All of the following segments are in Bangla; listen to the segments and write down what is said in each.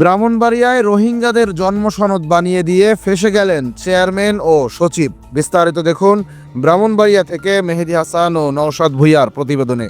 ব্রাহ্মণবাড়িয়ায় রোহিঙ্গাদের জন্ম সনদ বানিয়ে দিয়ে ফেসে গেলেন চেয়ারম্যান ও সচিব। বিস্তারিত দেখুন ব্রাহ্মণবাড়িয়া থেকে মেহেদি হাসান ও নওশাদ ভুইয়ার প্রতিবেদনে।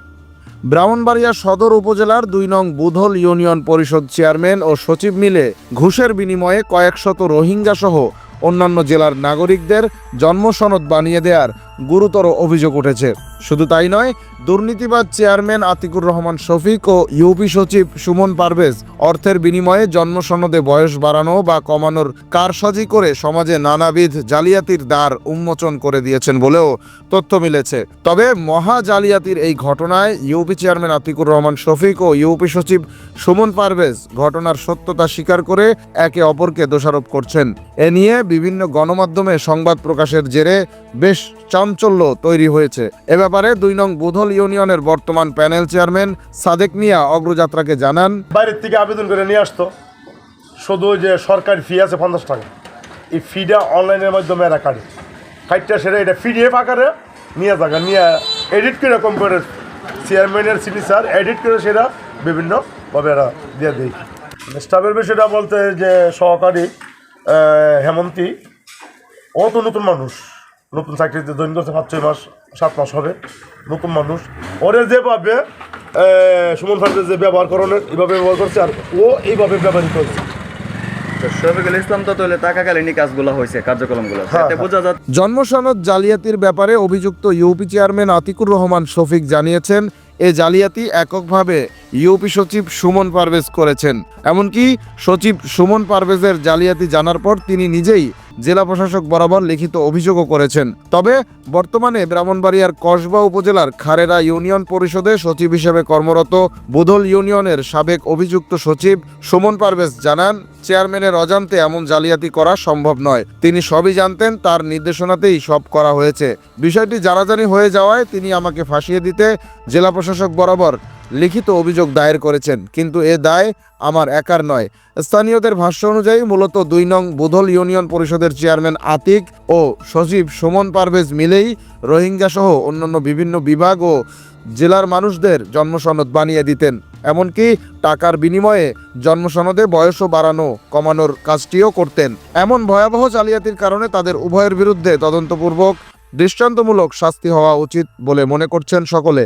ব্রাহ্মণবাড়িয়া সদর উপজেলার দুই নং বুধল ইউনিয়ন পরিষদ চেয়ারম্যান ও সচিব মিলে ঘুষের বিনিময়ে কয়েকশত রোহিঙ্গা সহ অন্যান্য জেলার নাগরিকদের জন্ম সনদ বানিয়ে দেওয়ার গুরুতর অভিযোগ উঠেছে। শুধু তাই নয় দুর্নীতিবাদ চেয়ারম্যান আতিকুর রহমান শফিক ও ইউপি সচিব সুমন পারভেজ অর্থের বিনিময়ে জন্ম সনদে বয়স বাড়ানো বা কমানোর কারসাজি করে সমাজে নানাবিধ জালিয়াতির দ্বার উন্মোচন করে দিয়েছেন বলেও তথ্য মিলেছে। তবে মহা জালিয়াতির এই ঘটনায় ইউপি চেয়ারম্যান আতিকুর রহমান শফিক ও ইউপি সচিব সুমন পারভেজ ঘটনার সত্যতা স্বীকার করে একে অপরকে দোষারোপ করছেন। এ নিয়ে বিভিন্ন গণমাধ্যমে সংবাদ প্রকাশের জেরে বেশ চাঞ্চল্য তৈরি হয়েছে। এ ব্যাপারে দুই নং বুধল ইউনিয়নের বর্তমান প্যানেল চেয়ারম্যান সাদেক মিয়া অগ্রযাত্রাকে জানান, বাইরের থেকে আবেদন করে নিয়ে আসতো। শুধু যে সরকারি ফি আছে পঞ্চাশ টাকা। এই ফিটা অনলাইনের মাধ্যমে এরা কাটে। কাটটা সেটা এটা পিডিএফ আকারে নিয়ে থাকা। নিয়ে এডিট করে কম্পিউটার চেয়ারম্যানের সিগনেচার এডিট করে সেটা বিভিন্নভাবে এরা দিয়ে দেয়। স্টাফের বিষয়টা বলতে যে সহকারী হেমন্তী, ও তো নতুন মানুষ। নতুন চাকরিতে জয়েন করছে পাঁচ ছয় মাস সাত মাস হবে। নতুন মানুষ। ওরে যেভাবে সুমন ফার্মের যে ব্যবহার করানোর এইভাবে ব্যবহার করছে আর ও এইভাবে ব্যবহৃত হচ্ছে। তো শফিকুল ইসলাম তো তাহলে টাকাকালীনই কাজগুলো হয়েছে কার্যক্রমগুলো। হ্যাঁ, হ্যাঁ। বোঝা যাচ্ছে জন্ম সনদ জালিয়াতির ব্যাপারে অভিযুক্ত ইউপি চেয়ারম্যান আতিকুর রহমান শফিক জানিয়েছেন এ জালিয়াতি এককভাবে ইউপি সচিব সুমন পারভেজ করেছেন। এমনকি সচিব সুমন পারভেজের জালিয়াতি জানার পর তিনি নিজেই জেলা প্রশাসক বরাবর লিখিত অভিযোগও করেছেন। তবে বর্তমানে ব্রাহ্মণবাড়িয়ার কসবা উপজেলার খারেরা ইউনিয়ন পরিষদে সচিব হিসেবে কর্মরত বুধল ইউনিয়নের সাবেক অভিযুক্ত সচিব সুমন পারভেজ জানান, চেয়ারম্যানের অজান্তে এমন জালিয়াতি করা সম্ভব নয়। তিনি সবই জানতেন, তার নির্দেশনাতেই সব করা হয়েছে। বিষয়টি জানাজানি হয়ে যাওয়ায় তিনি আমাকে ফাঁসিয়ে দিতে জেলা প্রশাসক বরাবর লিখিত অভিযোগ দায়ের করেছেন, কিন্তু এ দায় আমার একার নয়। স্থানীয়দের ভাষ্য অনুযায়ী মূলত দুই নং বুধল ইউনিয়ন পরিষদের চেয়ারম্যান আতিক ও সচিব সুমন পারভেজ মিলেই রোহিঙ্গা সহ অন্যান্য বিভিন্ন বিভাগ ও জেলার মানুষদের জন্মসনদ বানিয়ে দিতেন। এমনকি টাকার বিনিময়ে জন্মসনদে বয়সও বাড়ানো, কমানোর কাজটিও করতেন। এমন ভয়াবহ জালিয়াতির কারণে তাদের উভয়ের বিরুদ্ধে তদন্তপূর্বক দৃষ্টান্তমূলক শাস্তি হওয়া উচিত বলে মনে করছেন সকলে।